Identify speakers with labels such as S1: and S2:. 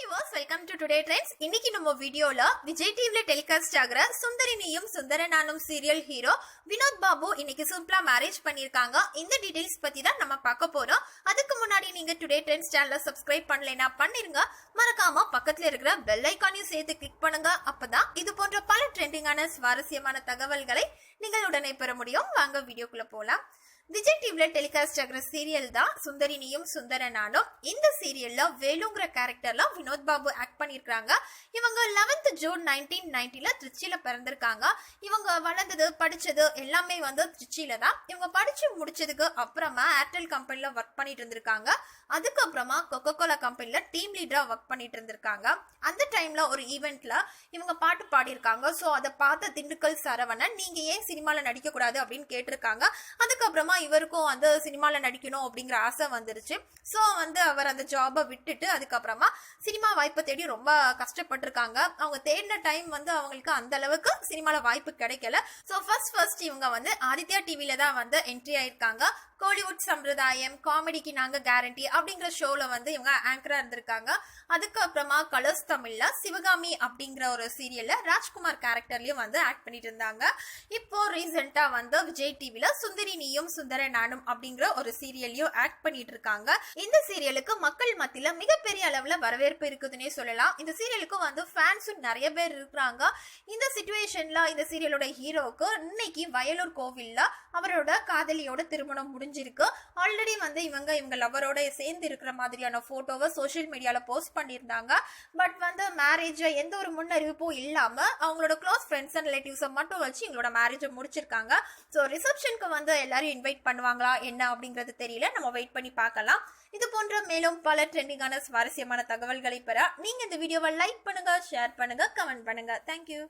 S1: Trends இன்னைக்கு நம்ம வீடியோல விஜய் டிவில டெலிகாஸ்ட் ஆகிற சுந்தரினியும் சுந்தரனானும் சீரியல் ஹீரோ வினோத் பாபு இன்னைக்கு சிம்பிளா மேரேஜ் பண்ணிருக்காங்க இந்த டீடைல்ஸ் பத்தி தான் நம்ம பார்க்க போறோம். அதுக்கு முன்னாடி நீங்க டுடே ட்ரெண்ட்ஸ் சேனல சப்ஸ்கிரைப் பண்ணலைன்னா பண்ணிருங்க. மறக்காம பக்கத்துல இருக்கிற பெல் ஐக்கானையும் சேர்த்து கிளிக் பண்ணுங்க. அப்பதான் இது போன்ற பல ட்ரெண்டிங்கான சுவாரஸ்யமான தகவல்களை நீங்கள் உடனே பெற முடியும். வாங்க வீடியோக்குள்ள போலாம். விஜய் டிவில டெலிகாஸ்ட் ஆகிற சீரியல் தான் சுந்தரினியும் சுந்தரனானும். இந்த சீரியல்ல வேலுங்கிற கேரக்டர்ல வினோத் பாபு ஆக்ட் பண்ணிருக்காங்க. இவங்க 11th ஜூன் நைன்டீன் நைன்டில திருச்சியில பிறந்திருக்காங்க. இவங்க வளர்ந்தது படிச்சது எல்லாமே வந்து திருச்சியில தான். இவங்க படிச்சு முடிச்சதுக்கு அப்புறமா ஏர்டெல் கம்பெனில ஒர்க் பண்ணிட்டு இருந்திருக்காங்க. அதுக்கப்புறமா கொக்கோ கோலா கம்பெனில டீம் லீடரா ஒர்க் பண்ணிட்டு இருந்திருக்காங்க. அந்த டைம்ல ஒரு ஈவெண்ட்ல இவங்க பாட்டு பாடியிருக்காங்க. ஸோ அதை பார்த்த திண்டுக்கல் சரவணன் நீங்க ஏன் சினிமால நடிக்க கூடாது அப்படின்னு கேட்டிருக்காங்க. அதுக்கப்புறமா இவருக்கும் வந்து சினிமாவில் நடிக்கணும் அப்படிங்கிற ஆசை வந்துருச்சு. ஸோ வந்து அவர் அந்த ஜாபை விட்டுட்டு அதுக்கப்புறமா சினிமா வாய்ப்பை தேடி ரொம்ப கஷ்டப்பட்டிருக்காங்க. அவங்க தேடின டைம் வந்து அவங்களுக்கு அந்த அளவுக்கு சினிமாவில் வாய்ப்பு கிடைக்கல. ஸோ ஃபர்ஸ்ட் ஃபர்ஸ்ட் இவங்க வந்து ஆதித்யா டிவியில தான் வந்து என்ட்ரி ஆயிருக்காங்க. கோலிவுட் சம்பிரதாயம் காமெடிக்கு நாங்க கேரண்டி அப்படிங்கிற ஷோல வந்து இவங்க ஆங்கரா இருந்திருக்காங்க. அதுக்கப்புறமா கலர்ஸ் தமிழ்ல சிவகாமி அப்படிங்கிற ஒரு சீரியல்ல ராஜ்குமார் கேரக்டர்லயும் வந்து ஆக்ட் பண்ணிட்டு இருந்தாங்க. இப்போ ரீசெண்டா வந்து விஜய் டிவில சுந்தரி நீயும் சுந்தர நானும் அப்படிங்கிற ஒரு சீரியல்லையும் ஆக்ட் பண்ணிட்டு இருக்காங்க. இந்த சீரியலுக்கு மக்கள் மத்தியில மிகப்பெரிய அளவுல வரவேற்பு இருக்குதுன்னே சொல்லலாம். இந்த சீரியலுக்கு வந்து ஃபேன்ஸும் நிறைய பேர் இருக்கிறாங்க. இந்த சுச்சுவேஷன்ல இந்த சீரியலோட ஹீரோவுக்கு இன்னைக்கு வயலூர் கோவில்ல அவரோட காதலியோட திருமணம் முடிஞ்சு தெரிஞ்சிருக்கு. ஆல்ரெடி வந்து இவங்க இவங்க லவரோட சேர்ந்து இருக்கிற மாதிரியான போட்டோவை சோஷியல் மீடியால போஸ்ட் பண்ணியிருந்தாங்க. பட் வந்து மேரேஜ் எந்த ஒரு முன்னறிவிப்பும் இல்லாம அவங்களோட க்ளோஸ் ஃப்ரெண்ட்ஸ் அண்ட் ரிலேட்டிவ்ஸை மட்டும் வச்சு எங்களோட மேரேஜை முடிச்சிருக்காங்க. ஸோ ரிசப்ஷனுக்கு வந்து எல்லாரும் இன்வைட் பண்ணுவாங்களா என்ன அப்படிங்கிறது தெரியல. நம்ம வெயிட் பண்ணி பார்க்கலாம். இது போன்ற மேலும் பல ட்ரெண்டிங்கான சுவாரஸ்யமான தகவல்களை பெற நீங்க இந்த வீடியோவை லைக் பண்ணுங்க ஷேர் பண்ணுங்க கமெண்ட் பண்ணுங்க. தேங்க்யூ